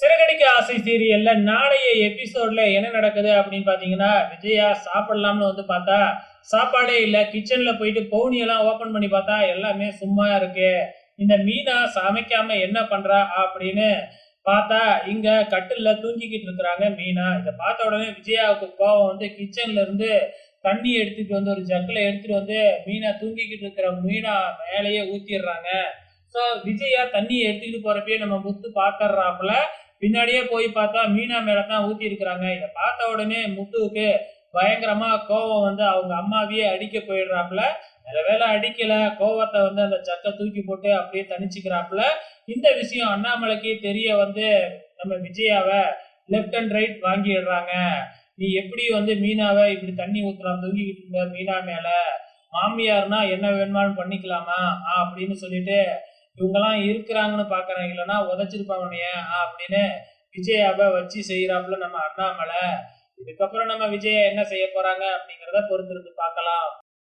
சிறகடிக்க ஆசை சீரியல்ல நாளைய எபிசோட்ல என்ன நடக்குது அப்படின்னு பாத்தீங்கன்னா விஜயா சாப்பிடலாம்னு வந்து பார்த்தா சாப்பாடே இல்ல கிச்சன்ல போயிட்டு பவுனி எல்லாம் ஓபன் பண்ணி பார்த்தா எல்லாமே சும்மா இருக்கு. இந்த மீனா சமைக்காம என்ன பண்றா அப்படின்னு பார்த்தா இங்க கட்டில்ல தூங்கிக்கிட்டு இருக்கிறாங்க மீனா. இதை பார்த்த உடனே விஜயாவுக்கு கோவம் வந்து கிச்சன்ல இருந்து தண்ணி எடுத்துட்டு வந்து ஒரு ஜக்கில் எடுத்துட்டு வந்து மீனா தூங்கிக்கிட்டு இருக்கிற மீனா மேலேயே ஊத்திடுறாங்க. ஸோ விஜயா தண்ணியை எடுத்துக்கிட்டு போறப்பயே நம்ம முத்து பாத்துறாப்புல பின்னாடியே போய் பார்த்தா மீனா மேல தான் ஊத்தி இருக்கிறாங்க இதை பார்த்த உடனே முத்துவுக்கு பயங்கரமா கோவம் வந்து அவங்க அம்மாவையே அடிக்க போயிடுறாப்புல. நல்ல வேலை அடிக்கல. கோவத்தை வந்து அந்த சக்கை தூக்கி போட்டு அப்படியே தனிச்சுக்கிறாப்புல இந்த விஷயம் அண்ணாமலைக்கு தெரிய வந்து நம்ம விஜயாவை லெஃப்ட் அண்ட் ரைட் வாங்கிடுறாங்க. நீ எப்படி வந்து மீனாவை இப்படி தண்ணி ஊத்துறான் தூக்கிக்கிட்டு இருந்த மீனா மேல? மாமியார்னா என்ன வேணுமான்னு பண்ணிக்கலாமா? ஆ, அப்படின்னு சொல்லிட்டு இவங்கெல்லாம் இருக்கிறாங்கன்னு பாக்குறேன் இல்லைன்னா உதச்சிருப்பாங்க அப்படின்னு விஜயாவை வச்சு செய்யறாப்புல நம்ம அண்ணாமலை. இதுக்கப்புறம் நம்ம விஜயா என்ன செய்ய போறாங்க அப்படிங்கிறத பொறுத்திருந்து பார்க்கலாம்.